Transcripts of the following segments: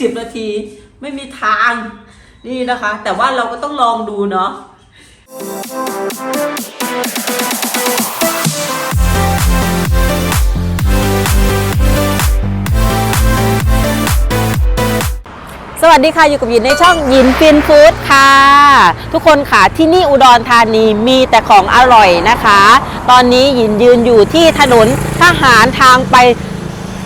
สิบนาที ไม่มีทางนี่นะคะ แต่ว่าเราก็ต้องลองดูเนาะสวัสดีค่ะ อยู่กับยินในช่องยินฟินฟู้ดค่ะ ทุกคนค่ะที่นี่อุดรธานีมีแต่ของอร่อยนะคะ ตอนนี้ยินยืนอยู่ที่ถนนทหารทางไป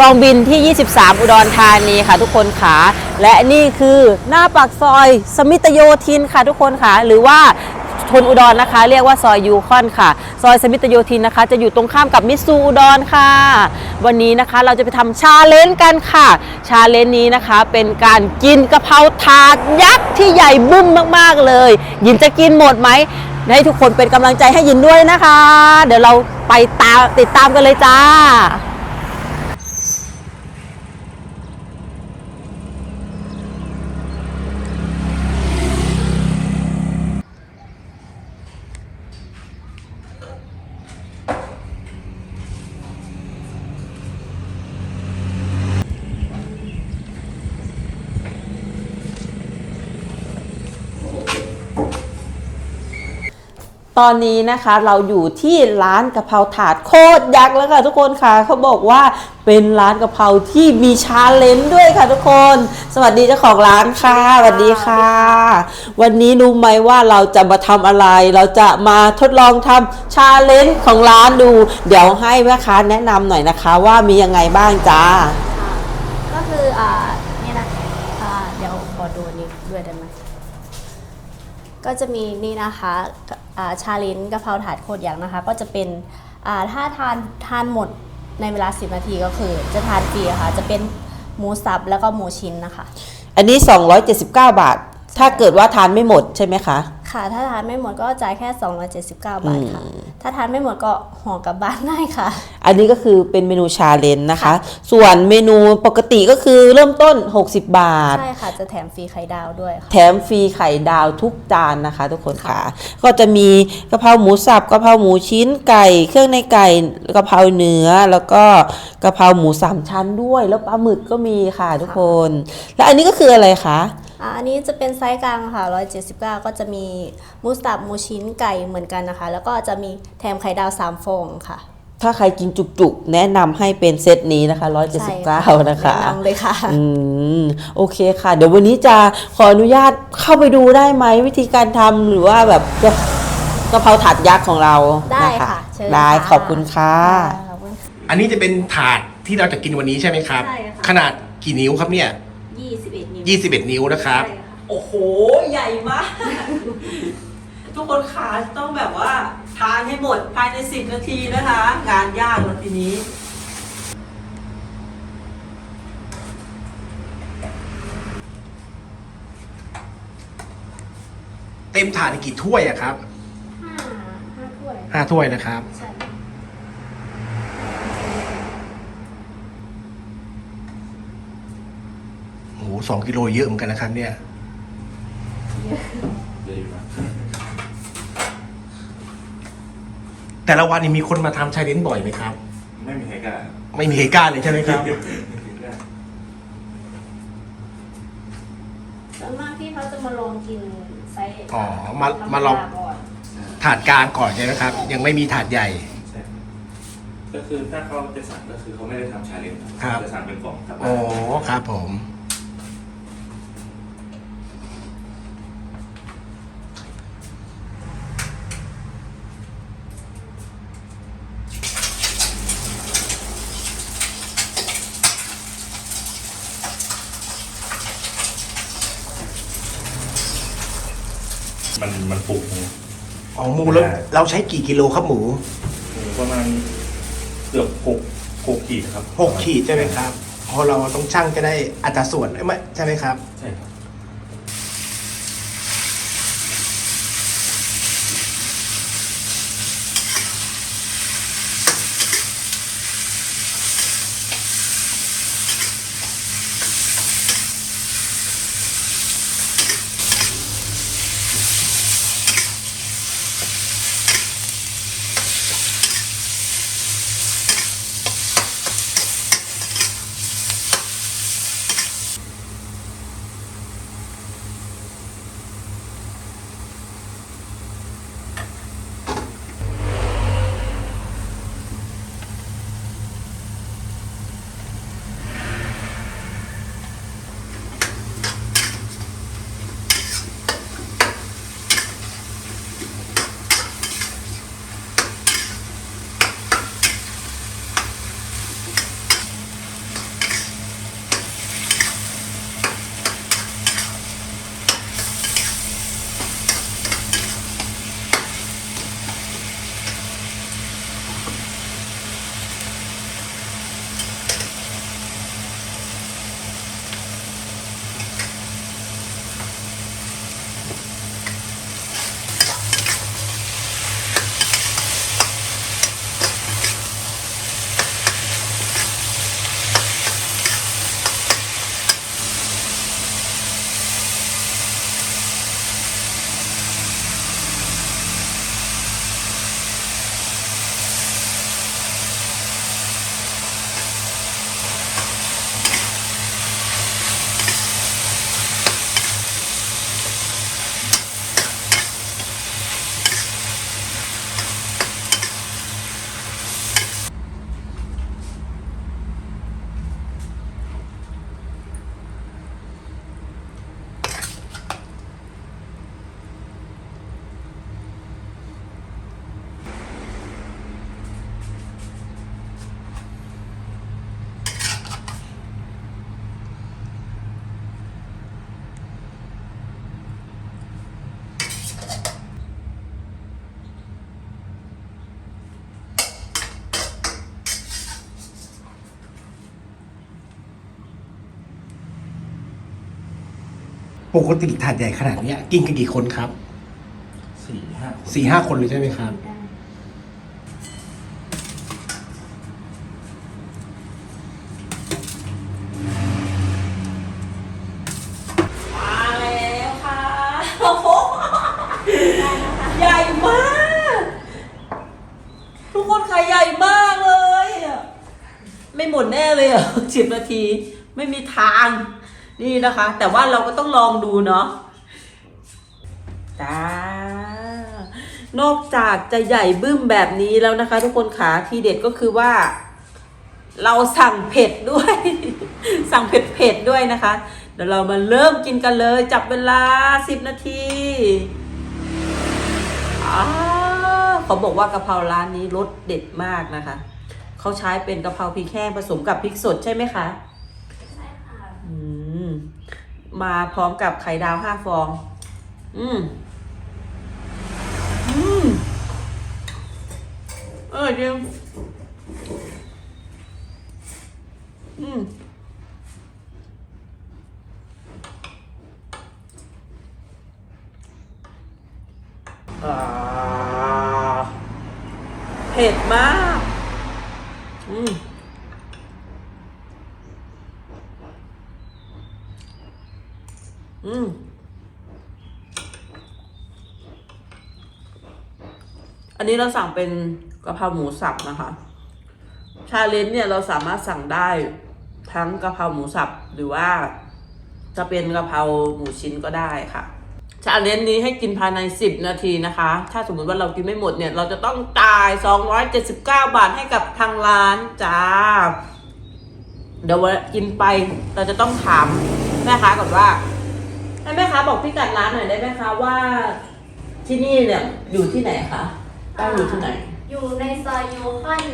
กองบินที่ 23 อุดรธานีค่ะ ทุกคนค่ะและนี่คือหน้าปากซอยสมิตโยธินค่ะ ทุกคนค่ะหรือว่าทนอุดรนะคะ เรียกว่าซอยยูคอนค่ะ ซอยสมิตโยธินนะคะ จะอยู่ตรงข้ามกับมิตซูอุดรค่ะ วันนี้นะคะเราจะไปทำชาเลนจ์กันค่ะ ชาเลนจ์นี้นะคะเป็นการกินกะเพราถาดยักษ์ที่ใหญ่บึ้มมากๆเลย ยินจะกินหมดไหมให้ทุกคนเป็นกำลังใจให้ยินด้วยนะคะ เดี๋ยวเราไปตามติดตามกันเลยจ้า ตอนนี้นะคะเราอยู่ที่ร้านกะเพราถาดโคตรยักษ์แล้วค่ะทุกคนค่ะเขาบอกว่าเป็นร้านกะเพราที่มีชาเลนจ์ด้วยค่ะทุกคน สวัสดีเจ้าของร้านค่ะสวัสดีค่ะ วันนี้รู้ไหมว่าเราจะมาทำอะไร เราจะมาทดลองทำชาเลนจ์ของร้านดู เดี๋ยวให้แม่ค้าแนะนำหน่อยนะคะว่ามียังไงบ้างจ้าก็คืออ่าเนี่ยนะอ่าเดี๋ยวขอดูนนี้ด้วยได้ไหม ก็จะมีนี่นะคะาชาลินกะเพราถาดโคตรยักษ์นะคะ ก็จะเป็นถ้าทานทานหมดในเวลา 10 นาทีก็คือ จะทานฟรีค่ะ จะเป็นหมูสับแล้วก็หมูชิ้นนะคะ อันนี้ 279 บาท ถ้าเกิดว่าทานไม่หมดใช่ไหมคะ ค่ะ ถ้าทานไม่หมดก็จ่ายแค่ 279 บาทค่ะ ถ้าทานไม่หมดก็ห่อกลับบ้านได้ค่ะ อันนี้ก็คือเป็นเมนูชาเลนจ์นะคะ ส่วนเมนูปกติก็คือเริ่มต้น 60 บาท ใช่ค่ะ จะแถมฟรีไข่ดาวด้วยค่ะ แถมฟรีไข่ดาวทุกจานนะคะ ทุกคนค่ะ ก็จะมีกะเพราหมูสับกะเพราหมูชิ้นไก่ เครื่องในไก่กะเพราเนื้อ แล้วก็กะเพราหมูสามชั้นด้วย แล้วปลาหมึกก็มีค่ะทุกคน แล้วอันนี้ก็คืออะไรคะ อ่าอันนี้จะเป็นไซส์กลางค่ะ 179 ก็จะมีหมูสับหมูชิ้นไก่เหมือนกันนะคะ แล้วก็จะมีแถมไข่ดาว 3 ฟองค่ะถ้าใครกินจุกๆ แนะนำให้เป็นเซตนี้นะคะใช่179 นะคะแนะนำเลยค่ะ อืม โอเคค่ะ เดี๋ยววันนี้จะขออนุญาตเข้าไปดูได้ไหมวิธีการทำหรือว่าแบบกะกะเพราถาดยักษ์ของเราได้นค่ะเชิญได้ค่ะขอบคุณค่ะขอบคุณค่ะ อันนี้จะเป็นถาดที่เราจะกินวันนี้ใช่ไหมครับใช่ค่ะขนาดกี่นิ้วครับเนี่ย 21 นิ้ว21 นิ้วนะครับ ใช่ค่ะโอ้โห ใหญ่มาก ทุกคนขาต้องแบบว่า ทานให้หมดภายใน 10 นาทีนะคะ งานยากแล้วทีนี้ เต็มถาดกี่ถ้วยอะครับห้าห้าถ้วยห้าถ้วยนะครับ ใช่ โอ้โห สองกิโลเยอะเหมือนกันนะครับ เนี่ยแต่ละวันนี้มีคนมาทำชายเลนจ์บ่อยไหมครับ ไม่มีใครกล้าไม่มีใครกล้าเลยใช่ไหมครับ ส่วนมากพี่เขาจะมาลองกินไซส์อ๋อมามาลองธรรดก่อนถาดกลางก่อนใช่ไหมครับ ยังไม่มีถาดใหญ่ ใช่ก็คือถ้าเขาจะสั่งก็คือเขาไม่ได้ทำชาเลนจ์ครับจะสั่งเป็นกล่องกลับอ๋บ้าอนครับผม มันมันปลุกหมูอ๋อหมูแล้วเราใช้กี่กิโลครับหมูประมาณเกือบหกหกขีดครับหกขีดใช่ไหมครับ พอเราต้องชั่งจะได้อัตราส่วนเอ้ยไม่ใช่ไหมครับ ใช่ครับ ปกติถาดใหญ่ขนาดเนี้ยกินกันกี่คนครับสี่ห้าสี่ห้าคนเลยใช่ไหมครับ มาแล้วค่ะโอ้โหใหญ่มาก ทุกคนค่ะใหญ่มากเลยอะไม่หมดแน่เลยอะสิบนาที ไม่มีทาง นี่นะคะ แต่ว่าเราก็ต้องลองดูเนาะจ้านอกจากจะใหญ่บึ้มแบบนี้แล้วนะคะ ทุกคนขาทีเด็ดก็คือว่า เราสั่งเผ็ดด้วย สั่งเผ็ดเผ็ดด้วยนะคะ เดี๋ยวเรามาเริ่มกินกันเลย จับเวลา10นาทีอ้าวเขาบอกว่ากะเพราร้านนี้รสเด็ดมากนะคะ เขาใช้เป็นกะเพราพริกแห้งผสมกับพริกสดใช่ไหมคะ มาพร้อมกับไข่ดาวห้าฟอง อืม อืม เออจริงอืม อ่า เผ็ดมาก อืม อืมอันนี้เราสั่งเป็นกะเพราหมูสับนะคะ ชาเลนจ์เนี่ยเราสามารถสั่งได้ทั้งกะเพราหมูสับหรือว่าจะเป็นกะเพราหมูชิ้นก็ได้ค่ะ ชาเลนจ์นี้ให้กินภายใน 10 นาทีนะคะ ถ้าสมมติว่าเรากินไม่หมดเนี่ย เราจะต้องจ่าย 279 บาทให้กับทางร้านจ้า เดี๋ยวกินไปเราจะต้องถามแม่ค้าก่อนว่า ให้แม่ค้าบอกพี่กัดร้านหน่อยได้ไหมคะว่า ที่นี่เนี่ยอยู่ที่ไหนคะตั้งอยู่ที่ไหน อยู่ในซอยยูคอน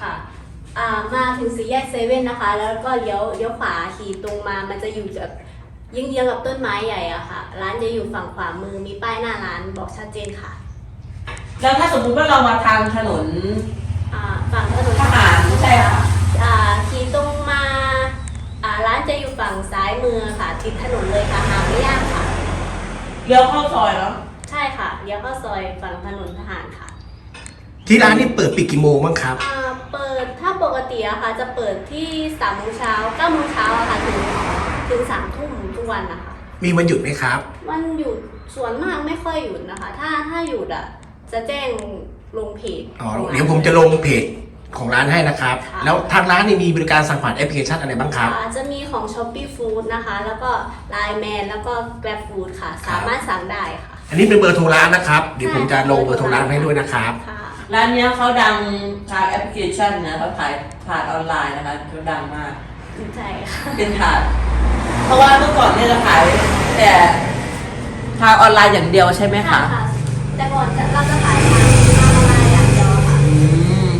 ค่ะอ่ามาถึงสี่แยกเซเว่นนะคะ แล้วก็เลี้ยวเลี้ยวขวาขี่ตรงมา มันจะอยู่กับเยื้องๆกับต้นไม้ใหญ่อะค่ะ ร้านจะอยู่ฝั่งขวามือ มีป้ายหน้าร้านบอกชัดเจนค่ะ แล้วถ้าสมมุติว่าเรามาทางถนน อ่าฝั่งถนนทหารใช่ค่ะ อ่าขี่ตรงมา อ่าร้านจะอยู่ฝั่งซ้ายมือค่ะ ติดถนนเลยค่ะหาไม่ยากค่ะ เลี้ยวเข้าซอยเนาะใช่ค่ะเลี้ยวเข้าซอยฝั่งถนนทหารค่ะ ที่ร้านนี่เปิดปิดกี่โมงบ้างครับ อ่าเปิดถ้าปกติอะค่ะ จะเปิดที่สามโมงเช้าเก้าโมงเช้าอะค่ะถึงถึงสามทุ่มทุกวันนะคะมีวันหยุดไหมครับ วันหยุดส่วนมากไม่ค่อยหยุดนะคะ ถ้าถ้าหยุดอะจะแจ้งลงเพจอ๋อของร้านเดี๋ยวผมจะลงเพจ ของร้านให้นะครับ ค่ะ แล้วทางร้านนี่มีบริการสั่งผ่านแอปพลิเคชันอะไรบ้างครับ อ่าจะมีของ s h o p e e Food นะคะ แล้วก็ Line Man แล้วก็ Grab Food ค่ะสามารถสั่งได้ค่ะ อันนี้เป็นเบอร์โทรร้านนะครับเดี๋ยวผมจะลงเบอร์โทรร้านให้ด้วยนะครับ ค่ะ ร้านเนี้ยเขาดังทางแอปพลิเคชันนะเขาขายผ่านออนไลน์นะคะเขาดังมาก ใช่ค่ะ เป็นถาดเพราะว่าเมื่อก่อนเนี่ยเราขายแต่ทางออนไลน์อย่างเดียวใช่ไหมคะค่ะแต่ก่อนจะเราจะขายทางออนไลน์อย่างเดียวค่ะ อืม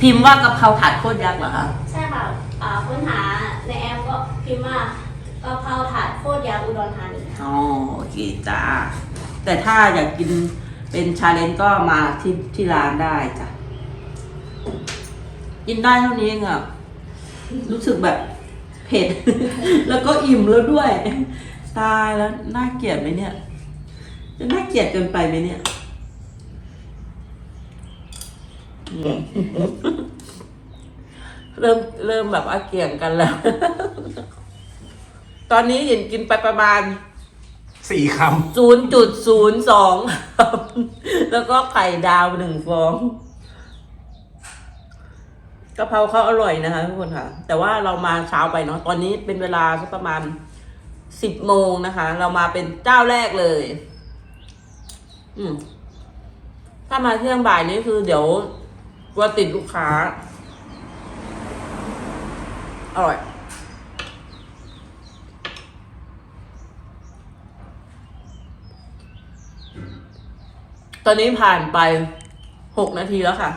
พิมพ์ว่ากะเพราถาดโคตรยักษ์เหรอคะใช่ค่ะอ่าค้นหาในแอปก็พิมพ์ว่ากะเพราถาดโคตรยาวอุดรธานีค่ะอ๋อโอเคจ้าแต่ถ้าอยากกินเป็นชาเลนจ์ก็มาที่ที่ร้านได้จ้ะกินได้เท่านี้เองอะรู้สึกแบบเผ็ด แล้วก็อิ่มแล้วด้วย ตายแล้วน่าเกลียดไหมเนี่ยจะน่าเกลียดเกินไปไหมเนี่ยอืม เริ่มเริ่มแบบว่าเกี่ยงกันแล้ว ตอนนี้เห็นกินไปประมาณ สี่คศูนย์จุดศูนย์สองแล้วก็ไข่ดาวหนึ่งฟองกะเพราเขาอร่อยนะคะทุกคนค่ะ แต่ว่าเรามาเช้าไปเนาะตอนนี้เป็นเวลาสักประมาณสิบโมงนะคะ เรามาเป็นเจ้าแรกเลย อืมถ้ามาเที่ยงบ่ายนี้คือเดี๋ยว กลัวติดลูกค้า อร่อย ตอนนี้ผ่านไปหกนาทีแล้วค่ะ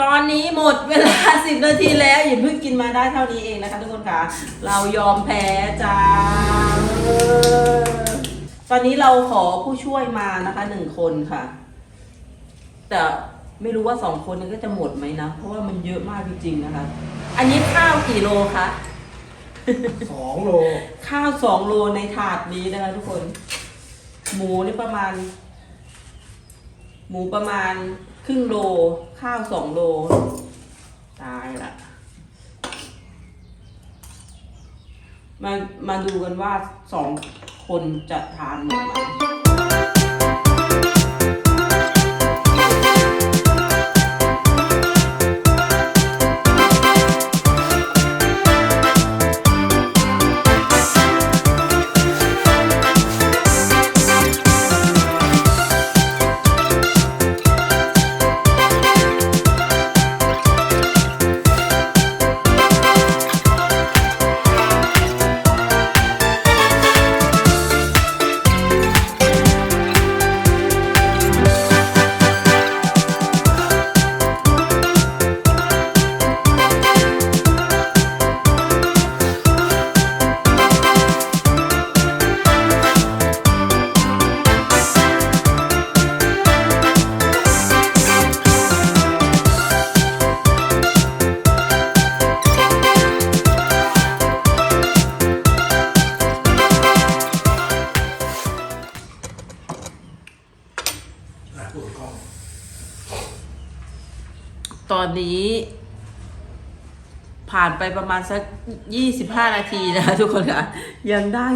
ตอนนี้หมดเวลาสิบนาทีแล้วอย่าเพิ่งกินมาได้เท่านี้เองนะคะทุกคนค่ะ เรายอมแพ้จ้า ตอนนี้เราขอผู้ช่วยมานะคะหนึ่งคนค่ะ แต่ไม่รู้ว่าสองคนนี้ก็จะหมดไหมนะ เพราะว่ามันเยอะมากจริงๆนะคะ อันนี้ข้าวกี่โลคะสองโล ข้าวสองโลในถาดนี้นะคะทุกคน หมูนี่ประมาณ หมูประมาณครึ่งโล ข้าวสองโล ตายละ มามาดูกันว่าสองคนจะทานหมดไหม ตอนนี้ ผ่านไปประมาณสักยี่สิบห้านาทีนะคะทุกคนค่ะ ยังได้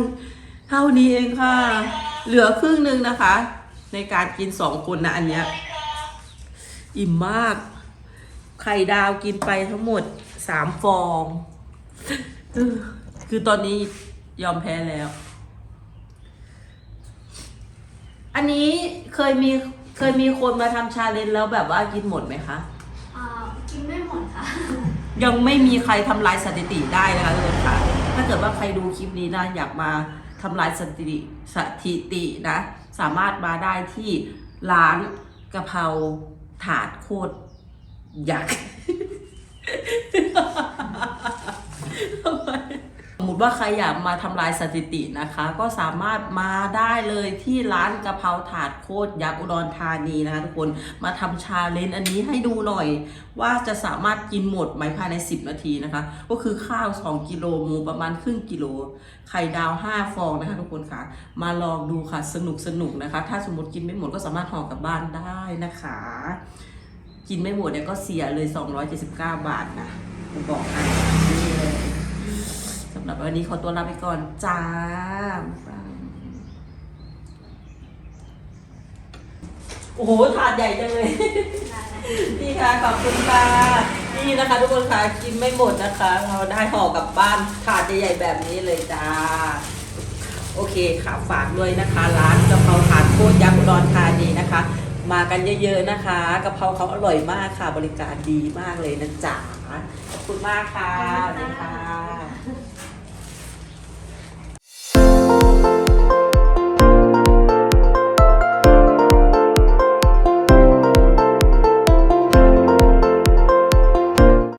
เท่านี้เองค่ะ เหลือครึ่งหนึ่งนะคะ ในการกินสองคนนะอันเนี้ย อิ่มมาก ไข่ดาวกินไปทั้งหมดสามฟอง คือตอนนี้ยอมแพ้แล้ว อันนี้เคยมีเคยมีคนมาทำชาเลนจ์แล้วแบบว่ากินหมดไหมคะ กินไม่หมดค่ะ ยังไม่มีใครทำลายสถิติได้นะคะทุกคนค่ะ ถ้าเกิดว่าใครดูคลิปนี้นะอยากมาทำลายสถิติสถิตินะ สามารถมาได้ที่ร้านกะเพราถาดโคตรยักษ์ สมมติว่าใครอยากมาทำลายสถิตินะคะ ก็สามารถมาได้เลยที่ร้านกะเพราถาดโคตรยักษ์อุดรธานีนะคะทุกคนมาทำชาเลนจ์อันนี้ให้ดูหน่อย ว่าจะสามารถกินหมดไหมภายใน 10 นาทีนะคะ ก็คือข้าว 2 กิโลหมูประมาณครึ่งกิโล ไข่ดาว 5 ฟองนะคะทุกคนค่ะ มาลองดูค่ะสนุกสนุกนะคะ ถ้าสมมติกินไม่หมดก็สามารถห่อกลับบ้านได้นะคะ กินไม่หมดเนี่ยก็เสียเลย 279 บาทนะผมบอกให้ รับวันนี้ขอตัวลาไปก่อนจ้าโอ้โหถาดใหญ่จังเลย นี่ค่ะขอบคุณค่ะนี่นะคะ ทุกคนค่ะกินไม่หมดนะคะ เราได้ห่อกลับบ้านถาดใหญ่ๆแบบนี้เลยจ้า โอเคค่ะฝากด้วยนะคะ ร้านกะเพราถาดโคตรยักษ์อุดรธานีนะคะ มากันเยอะๆนะคะกะเพราเขาอร่อยมากค่ะบริการดีมากเลยนะจ๊ะขอบคุณมากค่ะสวัสดีค่ะ